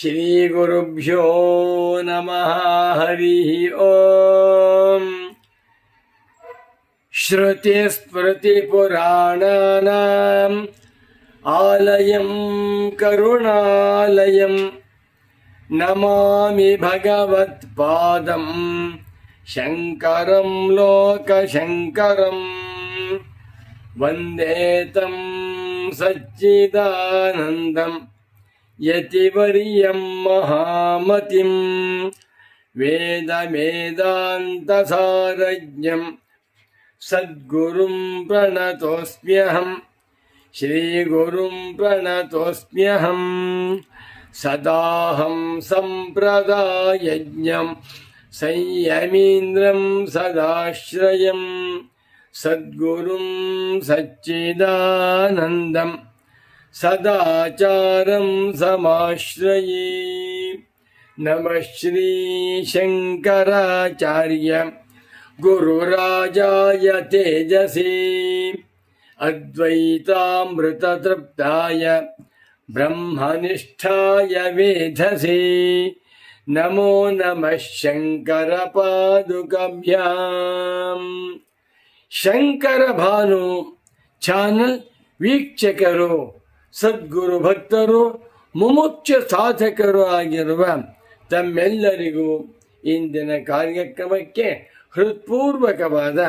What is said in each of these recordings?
श्रीगुरुभ्यो नमः हरिः ॐ श्रुतिस्मृतिपुराणानाम् आलयं करुणालयं नमामि भगवत्पादं शङ्करं लोकशङ्करम् वन्दे तं सच्चिदानन्दम् यतिवर्यं महामतिं वेदमेदान्तसारज्ञं सद्गुरुं प्रणतोऽस्म्यहं श्रीगुरुं प्रणतोऽस्म्यहं सदाहं सम्प्रदायज्ञं संयमीन्द्रं सदाश्रयं सद्गुरुं सच्चिदानन्दम् सदाचारं समाश्रये नमः श्रीशङ्कराचार्य गुरुराजाय तेजसे अद्वैतामृततृप्ताय ब्रह्मनिष्ठाय वेधसे नमो नमः शङ्करपादुकभ्याम् ಶಂಕರಭಾನು ಚಾನಲ್ ವೀಕ್ಷಕರು ಸದ್ಗುರು ಭಕ್ತರು ಮುಮುಕ್ಷ ಸಾಧಕರು ಆಗಿರುವ ತಮ್ಮೆಲ್ಲರಿಗೂ ಇಂದಿನ ಕಾರ್ಯಕ್ರಮಕ್ಕೆ ಹೃತ್ಪೂರ್ವಕವಾದ,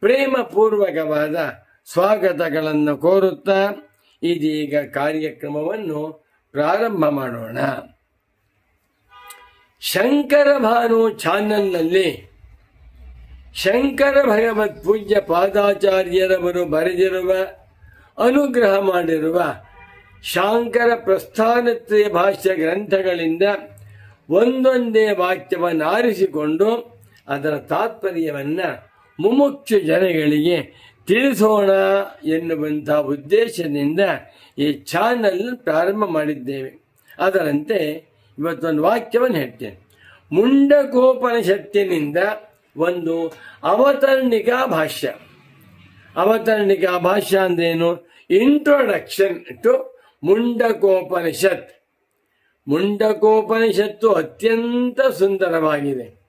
ಪ್ರೇಮಪೂರ್ವಕವಾದ ಸ್ವಾಗತಗಳನ್ನು ಕೋರುತ್ತಾ ಇದೀಗ ಕಾರ್ಯಕ್ರಮವನ್ನು ಪ್ರಾರಂಭ ಮಾಡೋಣ. ಶಂಕರ ಭಾನು ಚಾನಲ್ನಲ್ಲಿ ಶಂಕರ ಭಗವತ್ ಪೂಜ್ಯ ಪಾದಾಚಾರ್ಯರವರು ಬರೆದಿರುವ, ಅನುಗ್ರಹ ಮಾಡಿರುವ ಶಾಂಕರ ಪ್ರಸ್ಥಾನತ್ರಯ ಭಾಷ್ಯ ಗ್ರಂಥಗಳಿಂದ ಒಂದೊಂದೇ ವಾಕ್ಯವನ್ನು ಆರಿಸಿಕೊಂಡು ಅದರ ತಾತ್ಪರ್ಯವನ್ನು ಮುಮುಕ್ಷು ಜನಗಳಿಗೆ ತಿಳಿಸೋಣ ಎನ್ನುವಂಥ ಉದ್ದೇಶದಿಂದ ಈ ಚಾನಲ್ ಪ್ರಾರಂಭ ಮಾಡಿದ್ದೇವೆ. ಅದರಂತೆ ಇವತ್ತೊಂದು ವಾಕ್ಯವನ್ನು ಹೇಳ್ತೇನೆ. ಮುಂಡಕೋಪನಿಷತ್ತಿನಿಂದ ಒಂದು ಅವತರಣಿಕಾ ಭಾಷ್ಯ. ಅವತರಣಿಕಾ ಭಾಷ್ಯ ಅಂದ್ರೇನು? ಇಂಟ್ರೊಡಕ್ಷನ್ ಟು ಮುಂಡಕೋಪನಿಷತ್ ಮುಂಡಕೋಪನಿಷತ್ತು ಅತ್ಯಂತ ಸುಂದರವಾಗಿದೆ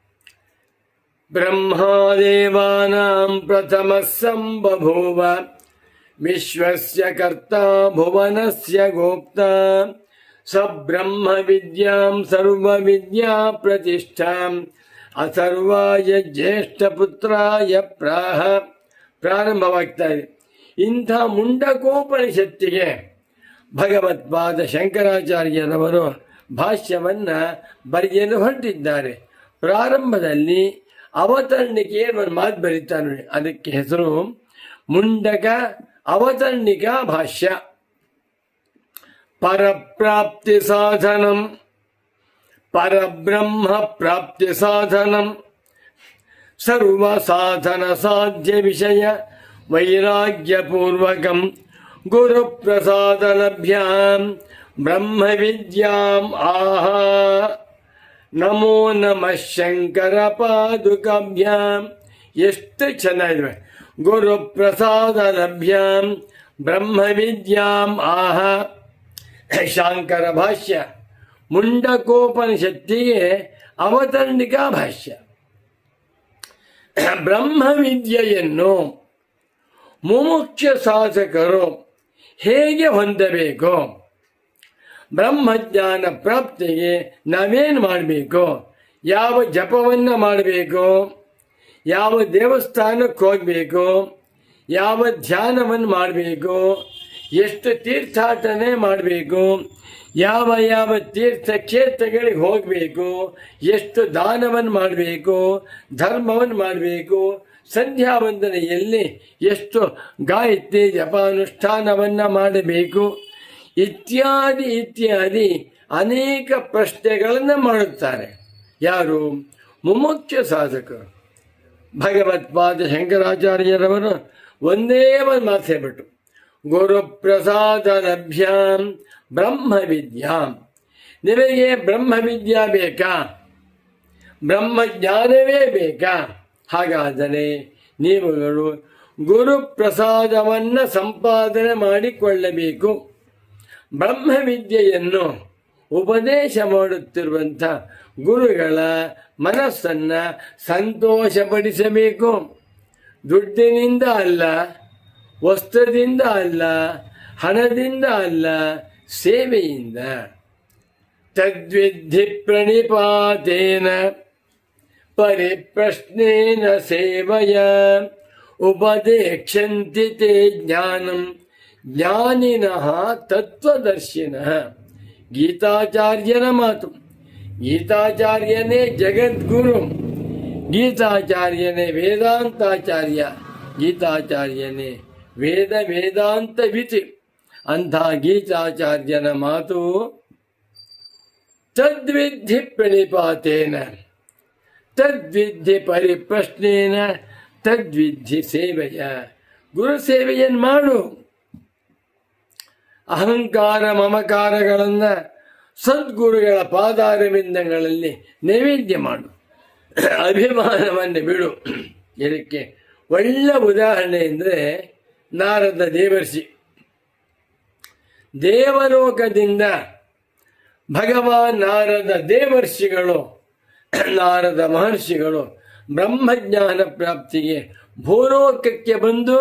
ಬ್ರಹ್ಮಾದೇವಾನಾಂ ಪ್ರಥಮ ಸಂಬಭೂವ ವಿಶ್ವಸ್ಯ ಕರ್ತ ಭುವನಸ್ಯ ಗೋಪ್ತ ಸ ಬ್ರಹ್ಮ ವಿದ್ಯಾಂ ಸರ್ವ ವಿದ್ಯಾ ಪ್ರತಿಷ್ಠಾಂ ಅಥರ್ವಾಯ ಜ್ಯೇಷ್ಠ ಪುತ್ರಾಯ ಪ್ರಾಹ ಪ್ರಾರಂಭವಾಗ್ತಾ ಇದೆ ಇಂಥ ಮುಂಡಕೋಪನಿಷತ್ತಿಗೆ ಭಗವತ್ಪಾದ ಶಂಕರಾಚಾರ್ಯರವರು ಭಾಷ್ಯವನ್ನು ಬರೆಯಲು ಹೊರಟಿದ್ದಾರೆ. ಪ್ರಾರಂಭದಲ್ಲಿ ಅವತರಣಿಕೆ ಒಂದು ಮಾತು ಬರೀತಾನೆ. ಅದಕ್ಕೆ ಹೆಸರು ಮುಂಡಕ ಅವತರಣಿಕಾ ಭಾಷ್ಯ. ಪರಪ್ರಾಪ್ತಿ ಸಾಧನಂ, ಪರಬ್ರಹ್ಮ ಪ್ರಾಪ್ತಿ ಸಾಧನಂ, ಸರ್ವ ಸಾಧನ ಸಾಧ್ಯ ವಿಷಯ ವೈರಾಗ್ಯಪೂರ್ವಕಂ. ಗುರುಪ್ರಸಾದಲಭ್ಯಾಂ ಬ್ರಹ್ಮ ವಿದ್ಯಾಂ ಆಹ ನಮೋ ನಮಃ ಶಂಕರ ಪಾದುಕಾಭ್ಯಾಂ ಎಷ್ಟು ಚೆನ್ನಾಗಿವೆ ಗುರುಪ್ರಸಾದಲಭ್ಯಾಂ ಬ್ರಹ್ಮ ವಿದ್ಯಾಂ ಆಹ ಶಾಂಕರ ಭಾಷ್ಯ ಮುಂಡಕೋಪನಿಷತ್ತಿಗೆ ಅವತರಣಿಕಾ ಭಾಷ್ಯ ಬ್ರಹ್ಮವಿದ್ಯೆಯನ್ನು ಮುಮುಖ್ಯ ಸಾಧಕರು ಹೇಗೆ ಹೊಂದಬೇಕು? ಬ್ರಹ್ಮಜ್ಞಾನ ಪ್ರಾಪ್ತಿಗೆ ನಾವೇನು ಮಾಡಬೇಕು? ಯಾವ ಜಪವನ್ನು ಮಾಡಬೇಕು? ಯಾವ ದೇವಸ್ಥಾನಕ್ಕೆ ಹೋಗಬೇಕು? ಯಾವ ಧ್ಯಾನವನ್ನು ಮಾಡಬೇಕು? ಎಷ್ಟು ತೀರ್ಥಾಟನೆ ಮಾಡಬೇಕು? ಯಾವ ಯಾವ ತೀರ್ಥ ಕ್ಷೇತ್ರಗಳಿಗೆ ಹೋಗಬೇಕು? ಎಷ್ಟು ದಾನವನ್ನು ಮಾಡಬೇಕು? ಧರ್ಮವನ್ನು ಮಾಡಬೇಕು? ಸಂಧ್ಯಾ ವಂದನೆಯಲ್ಲಿ ಎಷ್ಟು ಗಾಯತ್ರಿ ಜಪಾನುಷ್ಠಾನವನ್ನು ಮಾಡಬೇಕು. ಇತ್ಯಾದಿ ಇತ್ಯಾದಿ ಅನೇಕ ಪ್ರಶ್ನೆಗಳನ್ನು ಮಾಡುತ್ತಾರೆ. ಯಾರು? ಮುಮುಖ್ಯ ಸಾಧಕರು ಭಗವತ್ಪಾದ ಶಂಕರಾಚಾರ್ಯರವರು ಒಂದೇ ಒಂದು ಮಾತು ಹೇಳ್ಬಿಟ್ಟು, ಗುರುಪ್ರಸಾದ ಲಭ್ಯಾಂ ಬ್ರಹ್ಮವಿದ್ಯಾಂ. ನಿಮಗೆ ಬ್ರಹ್ಮವಿದ್ಯಾ ಬೇಕಾ? ಬ್ರಹ್ಮಜ್ಞಾನವೇ ಬೇಕಾ? ಹಾಗಾದರೆ ನೀವುಗಳು ಗುರುಪ್ರಸಾದವನ್ನು ಸಂಪಾದನೆ ಮಾಡಿಕೊಳ್ಳಬೇಕು. ಬ್ರಹ್ಮವಿದ್ಯೆಯನ್ನು ಉಪದೇಶ ಮಾಡುತ್ತಿರುವಂಥ ಗುರುಗಳ ಮನಸ್ಸನ್ನು ಸಂತೋಷಪಡಿಸಬೇಕು. ದುಡ್ಡಿನಿಂದ ಅಲ್ಲ, ವಸ್ತ್ರದಿಂದ ಅಲ್ಲ, ಹಣದಿಂದ ಅಲ್ಲ, ಸೇವೆಯಿಂದ. ತದ್ವಿಧಿ ಪ್ರಣಿಪಾತೇನ. ಪರಿಪ್ರಶ್ನೇನ ಸೇವಯ ಉಪದೇಕ್ಷಂತಿ ತೇ ಜ್ಞಾನಂ ಜ್ಞಾನಿನಃ ತತ್ವದರ್ಶಿನಃ ಗೀತಾಚಾರ್ಯನ ಮಾತು ಗೀತಾಚಾರ್ಯನೇ ಜಗದ್ಗುರು ಗೀತಾಚಾರ್ಯನೇ ವೇದಾಂತಾಚಾರ್ಯ ಗೀತಾಚಾರ್ಯನೇ ವೇದ ವೇದಾಂತ ವಿತಿ ಅಂಥ ಗೀತಾಚಾರ್ಯನ ಮಾತು ತದ್ವಿಧಿ ಪ್ರಣಿಪಾತೇನ ತದ್ವಿಧಿ ಪರಿಪ್ರಶ್ನೇನ ತದ್ವಿಧಿ ಸೇವೆಯ. ಗುರು ಸೇವೆಯನ್ನು ಮಾಡು. ಅಹಂಕಾರ ಮಮಕಾರಗಳನ್ನು ಸದ್ಗುರುಗಳ ಪಾದಾರವಿಂದಗಳಲ್ಲಿ ನೈವೇದ್ಯ ಮಾಡು. ಅಭಿಮಾನವನ್ನು ಬಿಡು. ಇದಕ್ಕೆ ಒಳ್ಳೆ ಉದಾಹರಣೆ ಎಂದರೆ ನಾರದ ದೇವರ್ಷಿ. ದೇವಲೋಕದಿಂದ ಭಗವಾನ್ ನಾರದ ದೇವರ್ಷಿಗಳು ನಾರದ ಮಹರ್ಷಿಗಳು ಬ್ರಹ್ಮಜ್ಞಾನ ಪ್ರಾಪ್ತಿಗೆ ಭೂಲೋಕಕ್ಕೆ ಬಂದು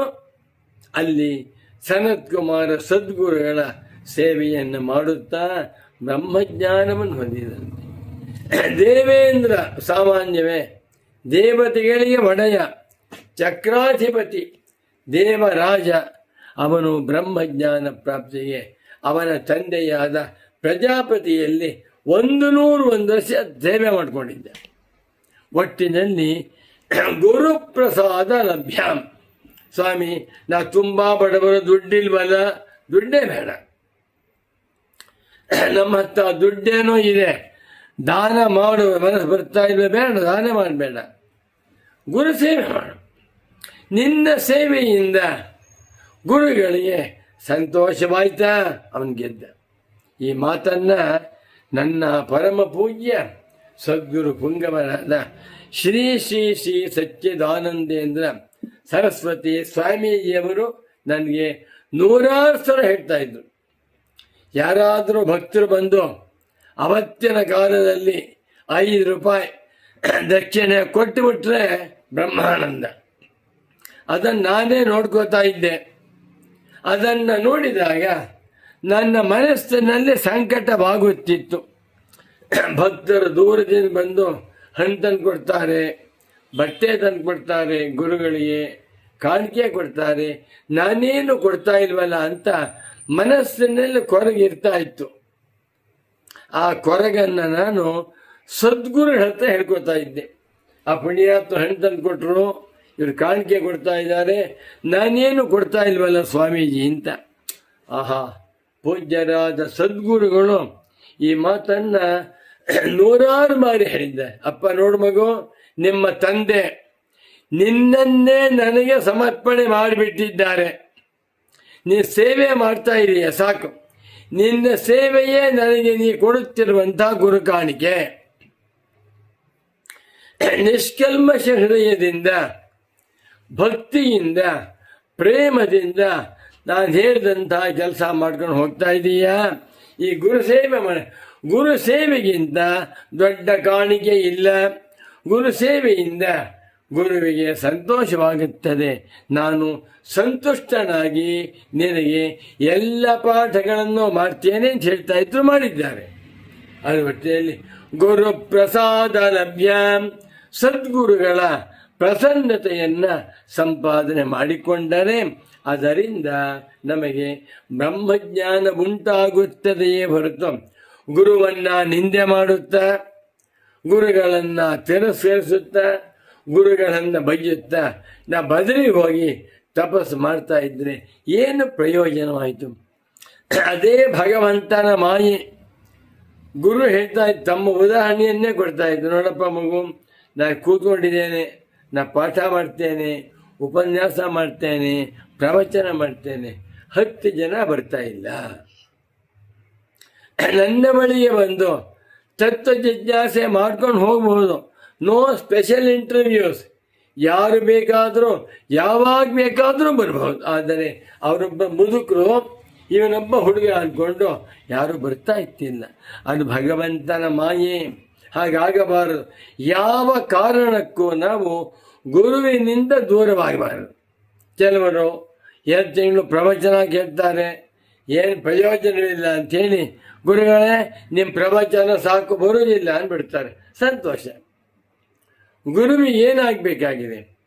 ಅಲ್ಲಿ ಸನತ್ ಕುಮಾರ ಸದ್ಗುರುಗಳ ಸೇವೆಯನ್ನು ಮಾಡುತ್ತಾ ಬ್ರಹ್ಮಜ್ಞಾನವನ್ನು ಹೊಂದಿದಂತೆ ದೇವೇಂದ್ರ ಸಾಮಾನ್ಯವೇ, ದೇವತೆಗಳಿಗೆ ಒಡೆಯ, ಚಕ್ರಾಧಿಪತಿ, ದೇವರಾಜ. ಅವನು ಬ್ರಹ್ಮಜ್ಞಾನ ಪ್ರಾಪ್ತಿಗೆ ಅವನ ತಂದೆಯಾದ ಪ್ರಜಾಪತಿಯಲ್ಲಿ ಒಂದು ನೂರು ಒಂದು ವರ್ಷ ಸೇವೆ ಮಾಡಿಕೊಂಡಿದ್ದೆ. ಒಟ್ಟಿನಲ್ಲಿ ಗುರುಪ್ರಸಾದ ಲಭ್ಯಾಂ. ಸ್ವಾಮಿ, ನಾ ತುಂಬ ಬಡವರು, ದುಡ್ಡಿಲ್ವಲ್ಲ, ದುಡ್ಡೇ ಬೇಡ. ನಮ್ಮ ಹತ್ತ ದುಡ್ಡೇನೋ ಇದೆ. ದಾನ ಮಾಡುವ ಮನಸ್ಸು ಬರ್ತಾ ಇಲ್ವೇ ಬೇಡ, ದಾನ ಮಾಡಬೇಡ. ಗುರು ಸೇವೆ ಮಾಡು. ನಿನ್ನ ಸೇವೆಯಿಂದ ಗುರುಗಳಿಗೆ ಸಂತೋಷವಾಯ್ತಾ? ಅವನು ಗೆದ್ದ. ಈ ಮಾತನ್ನ ನನ್ನ ಪರಮ ಪೂಜ್ಯ ಸದ್ಗುರು ಪುಂಗವರಾದ ಶ್ರೀ ಶ್ರೀ ಶ್ರೀ ಸಚ್ಚಿದಾನಂದೇಂದ್ರ ಸರಸ್ವತಿ ಸ್ವಾಮೀಜಿಯವರು ನನಗೆ ನೂರಾರು ಸಲ ಹೇಳ್ತಾ ಇದ್ರು. ಯಾರಾದರೂ ಭಕ್ತರು ಬಂದು ಅವತ್ತಿನ ಕಾಲದಲ್ಲಿ ಐದು ರೂಪಾಯಿ ದಕ್ಷಿಣೆ ಕೊಟ್ಟುಬಿಟ್ರೆ ಬ್ರಹ್ಮಾನಂದ. ಅದನ್ನು ನಾನೇ ನೋಡ್ಕೋತಾ ಇದ್ದೆ. ಅದನ್ನು ನೋಡಿದಾಗ ನನ್ನ ಮನಸ್ಸಿನಲ್ಲಿ ಸಂಕಟವಾಗುತ್ತಿತ್ತು. ಭಕ್ತರು ದೂರದಿಂದ ಬಂದು ಹಣ್ಣು ತಂದು ಕೊಡ್ತಾರೆ, ಬಟ್ಟೆ ತಂದು ಕೊಡ್ತಾರೆ, ಗುರುಗಳಿಗೆ ಕಾಣಿಕೆ ಕೊಡ್ತಾರೆ, ನಾನೇನು ಕೊಡ್ತಾ ಇಲ್ವಲ್ಲ ಅಂತ ಮನಸ್ಸಿನಲ್ಲಿ ಕೊರಗಿರ್ತಾ ಇತ್ತು. ಆ ಕೊರಗನ್ನು ನಾನು ಸದ್ಗುರು ಹತ್ರ ಹೇಳ್ಕೊತಾ ಇದ್ದೆ. ಆ ಪುಣ್ಯಾತ್ಮ ಹಣ್ಣು ತಂದು ಕೊಟ್ಟರು ಇವ್ರು ಕಾಣಿಕೆ ಕೊಡ್ತಾ ಇದ್ದಾರೆ, ನಾನೇನು ಕೊಡ್ತಾ ಇಲ್ವಲ್ಲ ಸ್ವಾಮೀಜಿ ಅಂತ. ಆಹಾ ಪೂಜ್ಯರಾದ ಸದ್ಗುರುಗಳು ಈ ಮಾತನ್ನ ನೂರಾರು ಬಾರಿ ಹೇಳಿದ್ದೆ. ಅಪ್ಪ ನೋಡು ಮಗು, ನಿಮ್ಮ ತಂದೆ ನಿನ್ನನ್ನೇ ನನಗೆ ಸಮರ್ಪಣೆ ಮಾಡಿಬಿಟ್ಟಿದ್ದಾರೆ. ನೀ ಸೇವೆ ಮಾಡ್ತಾ ಇದೀಯ, ಸಾಕು. ನಿನ್ನ ಸೇವೆಯೇ ನನಗೆ ನೀ ಕೊಡುತ್ತಿರುವಂಥ ಗುರು ಕಾಣಿಕೆ. ನಿಷ್ಕಲ್ಮಶ ಹೃದಯದಿಂದ, ಭಕ್ತಿಯಿಂದ, ಪ್ರೇಮದಿಂದ ನಾನು ಹೇಳಿದಂತಹ ಕೆಲಸ ಮಾಡ್ಕೊಂಡು ಹೋಗ್ತಾ ಇದೀಯಾ? ಈ ಗುರು ಸೇವೆ ಗುರು ಸೇವೆಗಿಂತ ದೊಡ್ಡ ಕಾಣಿಕೆ ಇಲ್ಲ. ಗುರು ಸೇವೆಯಿಂದ ಗುರುವಿಗೆ ಸಂತೋಷವಾಗುತ್ತದೆ. ನಾನು ಸಂತುಷ್ಟನಾಗಿ ನಿನಗೆ ಎಲ್ಲ ಪಾಠಗಳನ್ನು ಮಾಡ್ತೇನೆ ಅಂತ ಹೇಳ್ತಾ ಇದ್ರು ಮಾಡಿದ್ದಾರೆ. ಅದು ಒಟ್ಟಿನಲ್ಲಿ ಗುರು ಪ್ರಸಾದ ಲಭ್ಯ. ಸದ್ಗುರುಗಳ ಪ್ರಸನ್ನತೆಯನ್ನ ಸಂಪಾದನೆ ಮಾಡಿಕೊಂಡರೆ ಅದರಿಂದ ನಮಗೆ ಬ್ರಹ್ಮಜ್ಞಾನ ಉಂಟಾಗುತ್ತದೆಯೇ ಹೊರತು ಗುರುವನ್ನ ನಿಂದೆ ಮಾಡುತ್ತಾ, ಗುರುಗಳನ್ನ ತಿರಸ್ಕರಿಸುತ್ತಾ, ಗುರುಗಳನ್ನ ಬೈಯುತ್ತಾ ನಾ ಬದಲಿ ಹೋಗಿ ತಪಸ್ಸು ಮಾಡ್ತಾ ಇದ್ರೆ ಏನು ಪ್ರಯೋಜನವಾಯಿತು? ಅದೇ ಭಗವಂತನ ಮಾಯೆ. ಗುರು ಹೇಳ್ತಾ ಇದ್ದ ತಮ್ಮ ಉದಾಹರಣೆಯನ್ನೇ ಕೊಡ್ತಾ ಇದ್ರು. ನೋಡಪ್ಪ ಮಗು, ನಾನು ಕೂತ್ಕೊಂಡಿದ್ದೇನೆ, ನಾ ಪಾಠ ಮಾಡ್ತೇನೆ, ಉಪನ್ಯಾಸ ಮಾಡ್ತೇನೆ ಪ್ರವಚನ ಮಾಡ್ತೇನೆ. ಹತ್ತು ಜನ ಬರ್ತಾ ಇಲ್ಲ. ನನ್ನ ಬಳಿಗೆ ಬಂದು ತತ್ವ ಜಿಜ್ಞಾಸೆ ಮಾಡ್ಕೊಂಡು ಹೋಗ್ಬೋದು. ನೋ ಸ್ಪೆಷಲ್ ಇಂಟರ್ವ್ಯೂಸ್ ಯಾರು ಬೇಕಾದರೂ, ಯಾವಾಗ ಬೇಕಾದರೂ ಬರಬಹುದು ಆದರೆ ಅವರೊಬ್ಬ ಮುದುಕರು, ಇವನೊಬ್ಬ ಹುಡುಗ ಅಂದ್ಕೊಂಡು ಯಾರು ಬರ್ತಾ ಇತ್ತಿಲ್ಲ. ಅದು ಭಗವಂತನ ಮಾಯೆ. ಹಾಗಾಗಬಾರದು. ಯಾವ ಕಾರಣಕ್ಕೂ ನಾವು ಗುರುವಿನಿಂದ ದೂರವಾಗಬಾರದು. ಕೆಲವರು ಎರಡು ತಿಂಗಳು ಪ್ರವಚನ ಕೇಳ್ತಾರೆ ಏನು ಪ್ರಯೋಜನವಿಲ್ಲ ಅಂತೇಳಿ, ಗುರುಗಳೇ ನಿಮ್ಮ ಪ್ರವಚನ ಸಾಕು, ಬರುವುದಿಲ್ಲ ಅಂದ್ಬಿಡ್ತಾರೆ. ಸಂತೋಷ. ಗುರುವಿಗೆ ಏನಾಗಬೇಕಾಗಿದೆ?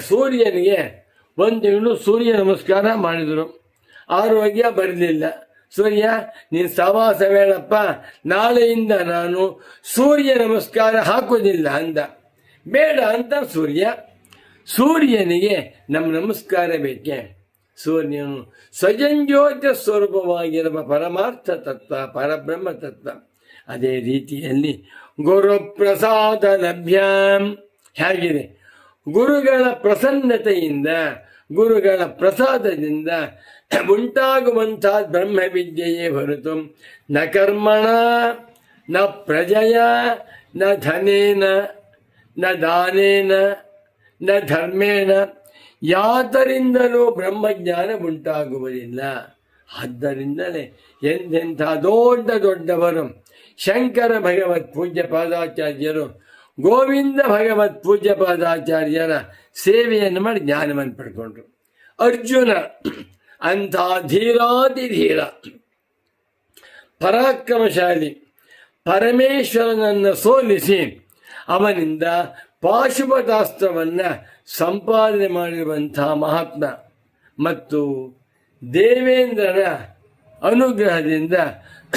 ಸೂರ್ಯನಿಗೆ ಒಂದು ತಿಂಗಳು ಸೂರ್ಯ ನಮಸ್ಕಾರ ಮಾಡಿದರು. ಆರೋಗ್ಯ ಬರಲಿಲ್ಲ. ಸೂರ್ಯ, ನೀನು ಸವಾಸ ಹೇಳಪ್ಪ, ನಾಳೆಯಿಂದ ನಾನು ಸೂರ್ಯ ನಮಸ್ಕಾರ ಹಾಕೋದಿಲ್ಲ ಅಂದ. ಬೇಡ ಅಂತ ಸೂರ್ಯ. ಸೂರ್ಯನಿಗೆ ನಮ್ಮ ನಮಸ್ಕಾರ ಬೇಕೆ? ಸೂರ್ಯನು ಸ್ವಜಂಜ್ಯೋತಿ ಸ್ವರೂಪವಾಗಿರುವ ಪರಮಾರ್ಥ ತತ್ವ, ಪರಬ್ರಹ್ಮ ತತ್ವ. ಅದೇ ರೀತಿಯಲ್ಲಿ ಗುರುಪ್ರಸಾದ ಲಭ್ಯ. ಹೇಗಿದೆ? ಗುರುಗಳ ಪ್ರಸನ್ನತೆಯಿಂದ, ಗುರುಗಳ ಪ್ರಸಾದದಿಂದ ಉಂಟಾಗುವಂತಹ ಬ್ರಹ್ಮವಿದ್ಯೆಯೇ ಹೊರತು ನ ಕರ್ಮಣ, ನ ಪ್ರಜಯ, ನ ಧನೇನ, ನ ದಾನೇನ ನ ಧರ್ಮೇಣ. ಯಾತರಿಂದಲೂ ಬ್ರಹ್ಮಜ್ಞಾನ ಉಂಟಾಗುವುದಿಲ್ಲ. ಆದ್ದರಿಂದಲೇ ಎಂತೆಂಥ ದೊಡ್ಡ ದೊಡ್ಡವರು ಶಂಕರ ಭಗವತ್ ಪೂಜ್ಯ ಪಾದಾಚಾರ್ಯರು, ಗೋವಿಂದ ಭಗವತ್ ಪೂಜ್ಯ ಪಾದಾಚಾರ್ಯರ ಸೇವೆಯನ್ನು ಮಾಡಿ ಜ್ಞಾನವನ್ನು ಪಡ್ಕೊಂಡ್ರು. ಅರ್ಜುನ ಅಂಥ ಧೀರಾತಿ ಧೀರ, ಪರಾಕ್ರಮಶಾಲಿ, ಪರಮೇಶ್ವರನನ್ನು ಸೋಲಿಸಿ ಅವನಿಂದ ಪಾಶುಪತಾಸ್ತ್ರವನ್ನು ಸಂಪಾದನೆ ಮಾಡಿರುವಂತಹ ಮಹಾತ್ಮ ಮತ್ತು ದೇವೇಂದ್ರನ ಅನುಗ್ರಹದಿಂದ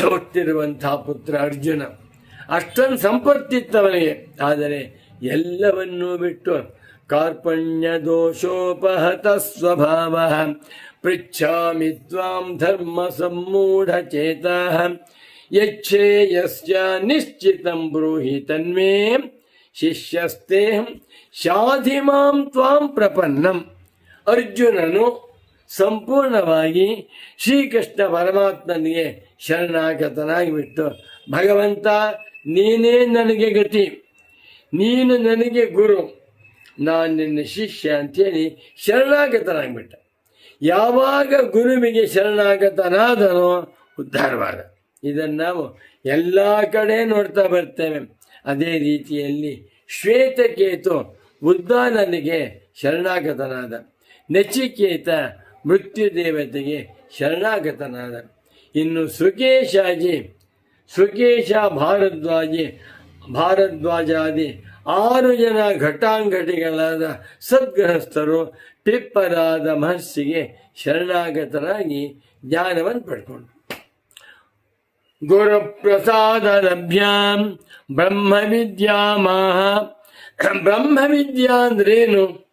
ಹುಟ್ಟಿರುವಂತಹ ಪುತ್ರ ಅರ್ಜುನ. ಅಷ್ಟೊಂದು ಸಂಪತ್ತಿತ್ತವನಿಗೆ. ಆದರೆ ಎಲ್ಲವನ್ನೂ ಬಿಟ್ಟು ಕಾರ್ಪಣ್ಯ ದೋಷೋಪಹತ ಸ್ವಭಾವ. ಪೃಚ್ಛಾಮಿ ತ್ವಾಂ ಧರ್ಮ ಸಂಮೂಢ ಚೇತಃ. ಯಚ್ಛೇಯಸ್ಯ ನಿಶ್ಚಿತಂ ಬ್ರೂಹಿ ತನ್ಮೇ. ಶಿಷ್ಯಸ್ತೆ ಶಾಧಿಮಾಂ ತ್ವಾಂ ಪ್ರಪನ್ನಂ. ಅರ್ಜುನನು ಸಂಪೂರ್ಣವಾಗಿ ಶ್ರೀಕೃಷ್ಣ ಪರಮಾತ್ಮನಿಗೆ ಶರಣಾಗತನಾಗಿ ಬಿಟ್ಟು ಭಗವಂತ, ನೀನೇ ನನಗೆ ಗತಿ. ನೀನು ನನಗೆ ಗುರು. ನಾನು ನಿನ್ನ ಶಿಷ್ಯ ಅಂತೇಳಿ ಶರಣಾಗತನಾಗ್ಬಿಟ್ಟ. ಯಾವಾಗ ಗುರುವಿಗೆ ಶರಣಾಗತನಾದನೋ ಉದ್ಧಾರವಾದ. ಇದನ್ನು ನಾವು ಎಲ್ಲ ಕಡೆ ನೋಡ್ತಾ ಬರ್ತೇವೆ. ಅದೇ ರೀತಿಯಲ್ಲಿ ಶ್ವೇತಕೇತು ಉದ್ದಾನನಿಗೆ ಶರಣಾಗತನಾದ. ನಚಿಕೇತ ಮೃತ್ಯು ದೇವತೆಗೆ ಶರಣಾಗತನಾದ. ಇನ್ನು ಸುಕೇಶಾಜಿ ಸುಕೇಶ ಭಾರದ್ವಾಜಿ, ಭಾರದ್ವಾಜಾದಿ ಆರು ಜನ ಘಟಾಂಘಟಿಗಳಾದ ಸದ್ಗೃಹಸ್ಥರು ಟಿಪ್ಪರಾದ ಮಹರ್ಷಿಗೆ ಶರಣಾಗತರಾಗಿ ಜ್ಞಾನವನ್ನು ಪಡ್ಕೊಂಡು ಗುರುಪ್ರಸಾದ ಲಭ್ಯಾಂ ಬ್ರಹ್ಮವಿದ್ಯಾಮಾಹ ಬ್ರಹ್ಮವಿದ್ಯಾ ಅಂದ್ರೇನು?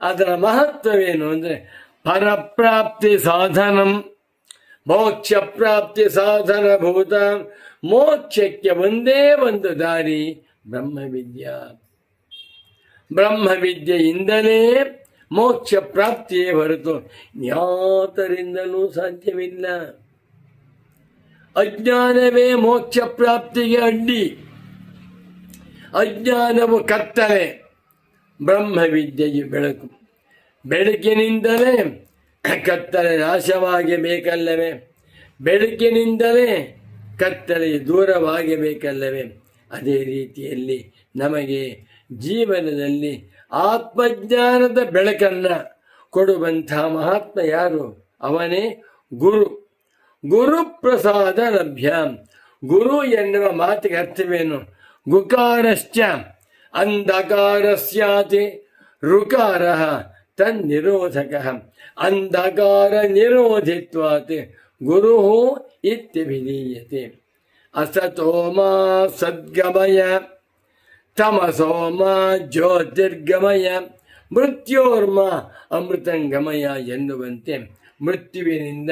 ಅದರ ಮಹತ್ವವೇನು ಅಂದರೆ ಪರಪ್ರಾಪ್ತಿ ಸಾಧನಂ, ಮೋಕ್ಷ ಪ್ರಾಪ್ತಿ ಸಾಧನ ಭೂತ, ಮೋಕ್ಷಕ್ಕೆ ಒಂದೇ ಒಂದು ದಾರಿ ಬ್ರಹ್ಮವಿದ್ಯಾ. ಬ್ರಹ್ಮವಿದ್ಯೆಯಿಂದಲೇ ಮೋಕ್ಷ ಪ್ರಾಪ್ತಿಯೇ ಹೊರತು ಯಾತರಿಂದಲೂ ಸಾಧ್ಯವಿಲ್ಲ. ಅಜ್ಞಾನವೇ ಮೋಕ್ಷ ಪ್ರಾಪ್ತಿಗೆ ಅಡ್ಡಿ. ಅಜ್ಞಾನವು ಕತ್ತಲೆ ಬ್ರಹ್ಮವಿದ್ಯೆಯು ಬೆಳಕು. ಬೆಳಕಿನಿಂದಲೇ ಕತ್ತಲೆ ನಾಶವಾಗಬೇಕಲ್ಲವೇ ಬೆಳಕಿನಿಂದಲೇ ಕತ್ತಲೆ ದೂರವಾಗಬೇಕಲ್ಲವೇ ಅದೇ ರೀತಿಯಲ್ಲಿ ನಮಗೆ ಜೀವನದಲ್ಲಿ ಆತ್ಮಜ್ಞಾನದ ಬೆಳಕನ್ನು ಕೊಡುವಂಥ ಮಹಾತ್ಮ ಯಾರು? ಅವನೇ ಗುರು. ಗುರುಪ್ರಸಾದ ಲಭ್ಯ ಗುರು ಎನ್ನುವ ಮಾತಿಗೆ ಅರ್ಥವೇನು? ಗುಕಾರಶ್ಚ ಅಂಧಕಾರಸ್ಯಾತಿ ಋಕಾರ ತನ್ನಿರೋಧಕ. ಅಂಧಕಾರ ನಿರೋಧಿತ್ವಾತ್ ಗುರು ಇತ್ಯಭಿಧೀಯತೆ. ಅಸತೋ ಮಾ ಸದ್ಗಮಯ. ತಮಸೋ ಮಾ ಜ್ಯೋತಿರ್ಗಮಯ. ಮೃತ್ಯೋರ್ಮ ಅಮೃತಂಗಮಯ ಎನ್ನುವಂತೆ ಮೃತ್ಯುವಿನಿಂದ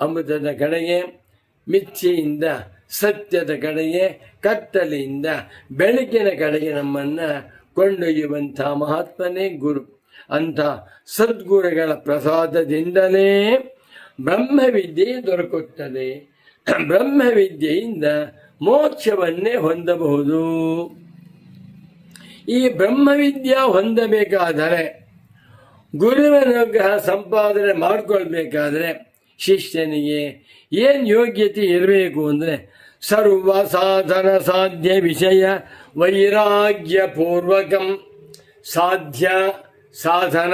ಅಮೃತದ ಕಡೆಗೆ, ಮಿಥ್ಯೆಯಿಂದ ಸತ್ಯದ ಕಡೆಗೆ ಕತ್ತಲೆಯಿಂದ ಬೆಳಕಿನ ಕಡೆಗೆ ನಮ್ಮನ್ನು ಕೊಂಡೊಯ್ಯುವಂಥ ಮಹಾತ್ಮನೇ ಗುರು. ಅಂಥ ಸದ್ಗುರುಗಳ ಪ್ರಸಾದದಿಂದಲೇ ಬ್ರಹ್ಮವಿದ್ಯೆ ದೊರಕುತ್ತದೆ. ಬ್ರಹ್ಮವಿದ್ಯೆಯಿಂದ ಮೋಕ್ಷವನ್ನೇ ಹೊಂದಬಹುದು. ಈ ಬ್ರಹ್ಮವಿದ್ಯಾ ಹೊಂದಬೇಕಾದರೆ, ಗುರುವಿನ ಅನುಗ್ರಹ ಸಂಪಾದನೆ ಮಾಡಿಕೊಳ್ಬೇಕಾದ್ರೆ ಶಿಷ್ಯನಿಗೆ ಏನು ಯೋಗ್ಯತೆ ಇರಬೇಕು ಅಂದರೆ ಸರ್ವ ಸಾಧನ ಸಾಧ್ಯ, ಸಾಧನ,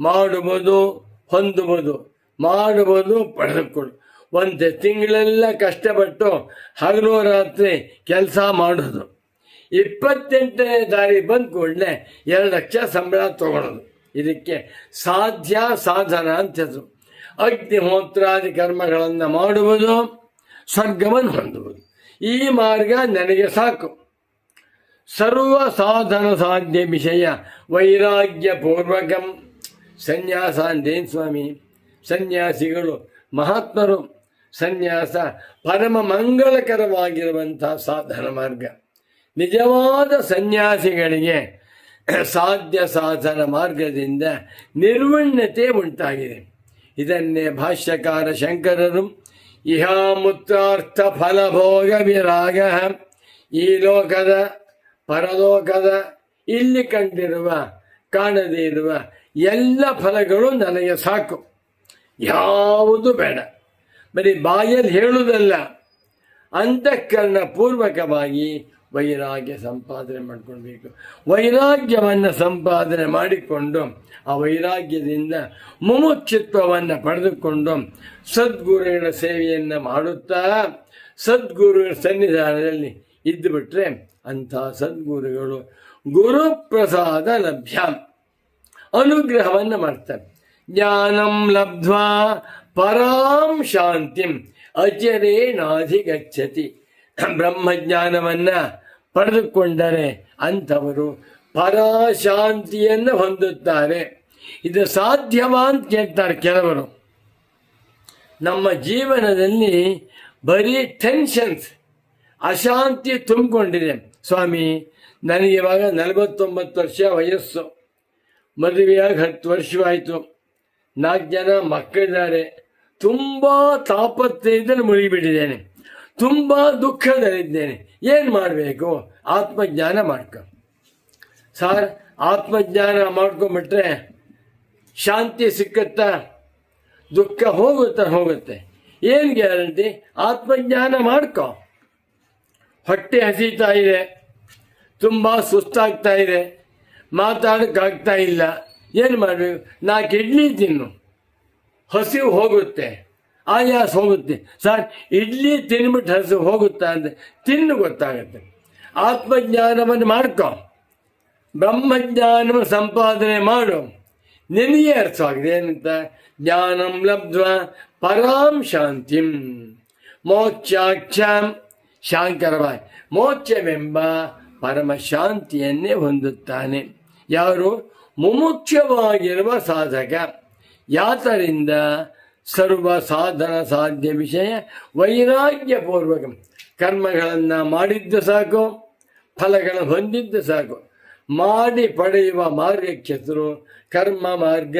ಮಾಡುವುದು, ಹೊಂದುವುದು. ಮಾಡುವುದು, ಪಡೆದುಕೊಳ್ಳು. ಒಂದು ತಿಂಗಳೆಲ್ಲ ಕಷ್ಟಪಟ್ಟು ಹಗಲು ರಾತ್ರಿ ಕೆಲಸ ಮಾಡೋದು ಇಪ್ಪತ್ತೆಂಟನೇ ದಾರಿ ಬಂದ ಕೂಡಲೇ ಎರಡು ಲಕ್ಷ ಸಂಬಳ ತಗೊಳ್ಳೋದು. ಇದಕ್ಕೆ ಸಾಧ್ಯ, ಸಾಧನ ಅಂತ ಹೆಸರು ಅಗ್ನಿಹೋತ್ರಾದಿ ಕರ್ಮಗಳನ್ನು ಮಾಡುವುದು ಸ್ವರ್ಗವನ್ನು ಹೊಂದುವುದು. ಈ ಮಾರ್ಗ ನನಗೆ ಸಾಕು. ಸರ್ವ ಸಾಧನ ಸಾಧ್ಯ ವಿಷಯ ವೈರಾಗ್ಯ ಪೂರ್ವಕಂ ಸನ್ಯಾಸ ಅಂದೇನು ಸ್ವಾಮಿ, ಸನ್ಯಾಸಿಗಳು ಮಹಾತ್ಮರು, ಸನ್ಯಾಸ ಪರಮ ಮಂಗಳಕರವಾಗಿರುವಂತಹ ಸಾಧನ ಮಾರ್ಗ. ನಿಜವಾದ ಸನ್ಯಾಸಿಗಳಿಗೆ ಸಾಧ್ಯ ಸಾಧನ ಮಾರ್ಗದಿಂದ ನಿರ್ವಣ್ಯತೆ ಉಂಟಾಗಿದೆ. ಇದನ್ನೇ ಭಾಷ್ಯಕಾರ ಶಂಕರರು ಇಹಾಮುತ್ರಾರ್ಥ ಫಲಭೋಗ ವಿರಾಗ ಈ ಲೋಕದ ಪರಲೋಕದ ಇಲ್ಲಿ ಕಂಡಿರುವ ಕಾಣದೇ ಇರುವ ಎಲ್ಲ ಫಲಗಳು ನನಗೆ ಸಾಕು. ಯಾವುದು ಬೇಡ. ಬರೀ ಬಾಯಲ್ಲಿ ಹೇಳುವುದಲ್ಲ. ಅಂತಃಕರಣ ಪೂರ್ವಕವಾಗಿ ವೈರಾಗ್ಯ ಸಂಪಾದನೆ ಮಾಡ್ಕೊಳ್ಬೇಕು. ವೈರಾಗ್ಯವನ್ನು ಸಂಪಾದನೆ ಮಾಡಿಕೊಂಡು, ಆ ವೈರಾಗ್ಯದಿಂದ ಮುಮುಕ್ಷಿತ್ವವನ್ನು ಪಡೆದುಕೊಂಡು ಸದ್ಗುರುಗಳ ಸೇವೆಯನ್ನು ಮಾಡುತ್ತಾ, ಸದ್ಗುರುಗಳ ಸನ್ನಿಧಾನದಲ್ಲಿ ಇದ್ದುಬಿಟ್ರೆ ಅಂಥ ಸದ್ಗುರುಗಳು ಗುರುಪ್ರಸಾದ ಲಭ್ಯ. ಅನುಗ್ರಹವನ್ನು ಮಾಡ್ತಾರೆ. ಜ್ಞಾನಂ ಲಬ್ಧ್ವಾ ಪರಾಂ ಶಾಂತಿಂ ಅಚರೇಣಾಧಿಗಚ್ಚತಿ ಬ್ರಹ್ಮಜ್ಞಾನವನ್ನು ಪಡೆದುಕೊಂಡರೆ ಅಂಥವರು ಪರಾಶಾಂತಿಯನ್ನು ಹೊಂದುತ್ತಾರೆ. ಇದು ಸಾಧ್ಯವಾ ಅಂತ ಕೇಳ್ತಾರೆ ಕೆಲವರು. ನಮ್ಮ ಜೀವನದಲ್ಲಿ ಬರೀ ಟೆನ್ಷನ್ಸ್ ಅಶಾಂತಿ ತುಂಬಿಕೊಂಡಿದೆ. ಸ್ವಾಮಿ, ನನಗೆ ಇವಾಗ ನಲವತ್ತೊಂಬತ್ತು ವರ್ಷ ವಯಸ್ಸು. ಮದುವೆಯಾಗಿ ಹತ್ತು ವರ್ಷವಾಯಿತು. ನಾಲ್ಕು ಜನ ಮಕ್ಕಳಿದ್ದಾರೆ. ತುಂಬ ತಾಪತ್ರಯದಲ್ಲಿ ಮುಳುಗಿಬಿಟ್ಟಿದ್ದೇನೆ. ತುಂಬ ದುಃಖದಲ್ಲಿದ್ದೇನೆ. ಏನು ಮಾಡಬೇಕು? ಆತ್ಮಜ್ಞಾನ ಮಾಡ್ಕೊ. ಸರ್, ಆತ್ಮಜ್ಞಾನ ಮಾಡ್ಕೊಂಬಿಟ್ರೆ ಶಾಂತಿ ಸಿಕ್ಕತ್ತಾ? ದುಃಖ ಹೋಗುತ್ತಾ ಹೋಗುತ್ತೆ. ಏನು ಗ್ಯಾರಂಟಿ? ಆತ್ಮಜ್ಞಾನ ಮಾಡ್ಕೊ. ಹೊಟ್ಟೆ ಹಸೀತಾ ಇದೆ. ತುಂಬ ಸುಸ್ತಾಗ್ತಾ ಇದೆ. ಮಾತಾಡೋಕ್ಕಾಗ್ತಾ ಇಲ್ಲ. ಏನು ಮಾಡಬೇಕು? ನಾ ಇಡ್ಲಿ ತಿನ್ನು. ಹಸಿವು ಹೋಗುತ್ತೆ. ಆಯಾಸ ಹೋಗುತ್ತೆ. ಸರ್ ಇಡ್ಲಿ ತಿನ್ಬಿಟ್ಟು ಹಸು ಹೋಗುತ್ತಾ ಅಂತ ತಿನ್ನು ಗೊತ್ತಾಗುತ್ತೆ. ಆತ್ಮಜ್ಞಾನವನ್ನು ಮಾಡ್ಕೊ. ಬ್ರಹ್ಮಜ್ಞಾನ ಸಂಪಾದನೆ ಮಾಡು. ನಿನಗೆ ಅರ್ಥವಾಗಿದೆ ಏನಂತ? ಜ್ಞಾನಂ ಲಬ್ಧ್ವ ಪರಾಂ ಶಾಂತಿಂ. ಮೋಕ್ಷಾಕ್ಷಾಂ ಶಾಂಕರವಾಯ್. ಮೋಕ್ಷವೆಂಬ ಪರಮ ಶಾಂತಿಯನ್ನೇ ಹೊಂದುತ್ತಾನೆ. ಯಾರು? ಮುಮುಖ್ಯವಾಗಿರುವ ಸಾಧಕ. ಯಾತರಿಂದ? ಸರ್ವ ಸಾಧನ ಸಾಧ್ಯ ವಿಷಯ ವೈರಾಗ್ಯಪೂರ್ವಕ. ಕರ್ಮಗಳನ್ನು ಮಾಡಿದ್ದು ಸಾಕು, ಫಲಗಳನ್ನು ಹೊಂದಿದ್ದು ಸಾಕು. ಮಾಡಿ ಪಡೆಯುವ ಮಾರ್ಗಕ್ಷೇತ್ರ ಕರ್ಮ ಮಾರ್ಗ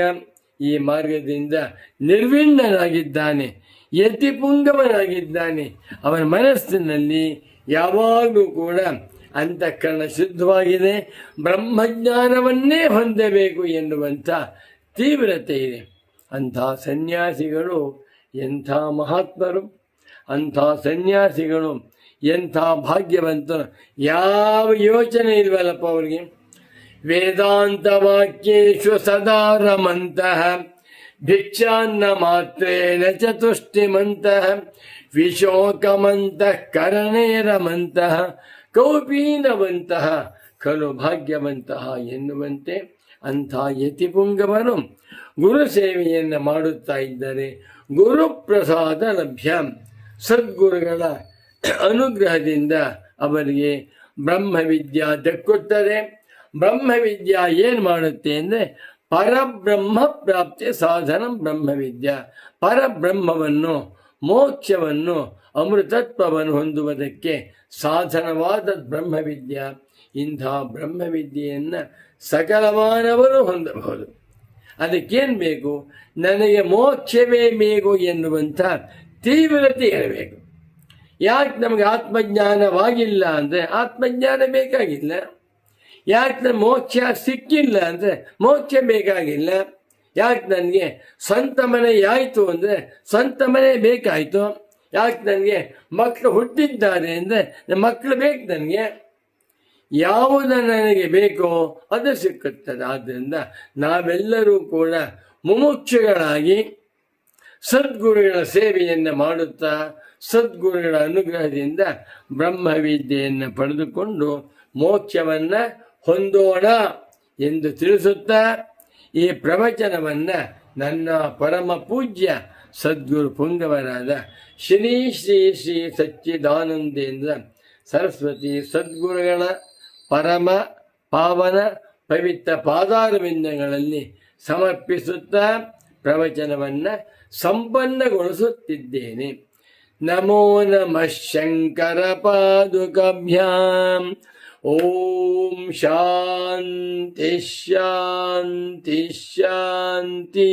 ಈ ಮಾರ್ಗದಿಂದ ನಿರ್ವಿಣ್ಣನಾಗಿದ್ದಾನೆ ಯತಿಪುಂಗವನಾಗಿದ್ದಾನೆ. ಅವನ ಮನಸ್ಸಿನಲ್ಲಿ ಯಾವಾಗಲೂ ಕೂಡ ಅಂತಃಕರಣ ಶುದ್ಧವಾಗಿದೆ, ಬ್ರಹ್ಮಜ್ಞಾನವನ್ನೇ ಹೊಂದಬೇಕು ಎನ್ನುವಂಥ ತೀವ್ರತೆ ಇದೆ. ಅಂಥ ಸನ್ಯಾಸಿಗಳು ಎಂಥ ಮಹಾತ್ಮರು, ಅಂಥ ಸನ್ಯಾಸಿಗಳು ಎಂಥ ಭಾಗ್ಯವಂತರು, ಯಾವ ಯೋಚನೆ ಇಲ್ವಲ್ಲಪ್ಪ ಅವರಿಗೆ? ವೇದಾಂತ ವಾಕ್ಯೇಶು ಸದಾ ರಮಂತಹ ಭಿಕ್ಷಾನ್ನ ಮಾತ್ರೇಣ ಚತುಷ್ಟಿಮಂತಹ, ವಿಶೋಕಮಂತಃ ಕರಣೇರಮಂತಹ, ಕೌಪೀನವಂತಹ, ಖಲು ಭಾಗ್ಯವಂತಹ ಎನ್ನುವಂತೆ ಅಂಥ ಯತಿಪುಂಗವರು ಗುರು ಸೇವೆಯನ್ನು ಮಾಡುತ್ತಾ ಇದ್ದರೆ. ಗುರುಪ್ರಸಾದ ಲಭ್ಯ ಸದ್ಗುರುಗಳ ಅನುಗ್ರಹದಿಂದ ಅವರಿಗೆ ಬ್ರಹ್ಮವಿದ್ಯಾ ದಕ್ಕುತ್ತದೆ. ಬ್ರಹ್ಮವಿದ್ಯಾ ಏನು ಮಾಡುತ್ತೆ ಅಂದರೆ ಪರಬ್ರಹ್ಮ ಪ್ರಾಪ್ತಿ ಸಾಧನ ಬ್ರಹ್ಮವಿದ್ಯಾ. ಪರಬ್ರಹ್ಮವನ್ನು, ಮೋಕ್ಷವನ್ನು, ಅಮೃತತ್ವವನ್ನು ಹೊಂದುವುದಕ್ಕೆ ಸಾಧನವಾದ ಬ್ರಹ್ಮವಿದ್ಯಾ. ಇಂಥ ಬ್ರಹ್ಮವಿದ್ಯೆಯನ್ನು ಸಕಲ ಮಾನವರು ಹೊಂದಬಹುದು. ಅದಕ್ಕೇನು ಬೇಕು? ನನಗೆ ಮೋಕ್ಷವೇ ಬೇಕು ಎನ್ನುವಂಥ ತೀವ್ರತೆ ಇರಬೇಕು. ಯಾಕೆ ನಮಗೆ ಆತ್ಮಜ್ಞಾನವಾಗಿಲ್ಲ ಅಂದರೆ ಆತ್ಮಜ್ಞಾನ ಬೇಕಾಗಿಲ್ಲ. ಯಾಕೆ ನಮ್ಗೆ ಮೋಕ್ಷ ಸಿಕ್ಕಿಲ್ಲ ಅಂದರೆ ಮೋಕ್ಷ ಬೇಕಾಗಿಲ್ಲ. ಯಾಕೆ ನನಗೆ ಸ್ವಂತ ಮನೆ ಯಾಯಿತು ಅಂದರೆ ಸ್ವಂತ ಮನೆ ಬೇಕಾಯಿತು. ಯಾಕೆ ನನಗೆ ಮಕ್ಕಳು ಹುಟ್ಟಿದ್ದಾರೆ ಅಂದರೆ ಮಕ್ಕಳು ಬೇಕು ನನಗೆ. ಯಾವುದು ನನಗೆ ಬೇಕೋ ಅದು ಸಿಕ್ಕುತ್ತದೆ. ಆದ್ದರಿಂದ ನಾವೆಲ್ಲರೂ ಕೂಡ ಮುಮುಕ್ಷಗಳಾಗಿ ಸದ್ಗುರುಗಳ ಸೇವೆಯನ್ನು ಮಾಡುತ್ತಾ ಸದ್ಗುರುಗಳ ಅನುಗ್ರಹದಿಂದ ಬ್ರಹ್ಮವಿದ್ಯೆಯನ್ನು ಪಡೆದುಕೊಂಡು ಮೋಕ್ಷವನ್ನು ಹೊಂದೋಣ ಎಂದು ತಿಳಿಸುತ್ತಾ ಈ ಪ್ರವಚನವನ್ನು ನನ್ನ ಪರಮ ಪೂಜ್ಯ ಸದ್ಗುರು ಪುಂಗವರಾದ ಶ್ರೀ ಶ್ರೀ ಶ್ರೀ ಸಚ್ಚಿದಾನಂದೇಂದ್ರ ಸರಸ್ವತಿ ಸದ್ಗುರುಗಳ ಪರಮ ಪಾವನ ಪವಿತ್ರ ಪಾದಾರವಿಂದಗಳಲ್ಲಿ ಸಮರ್ಪಿಸುತ್ತಾ ಪ್ರವಚನವನ್ನು ಸಂಪನ್ನಗೊಳಿಸುತ್ತಿದ್ದೇನೆ. ನಮೋ ನಮಃ ಶಂಕರ ಪಾದುಕಭ್ಯಾಂ ಓಂ ಶಾಂತಿ ಶಾಂತಿ ಶಾಂತಿ.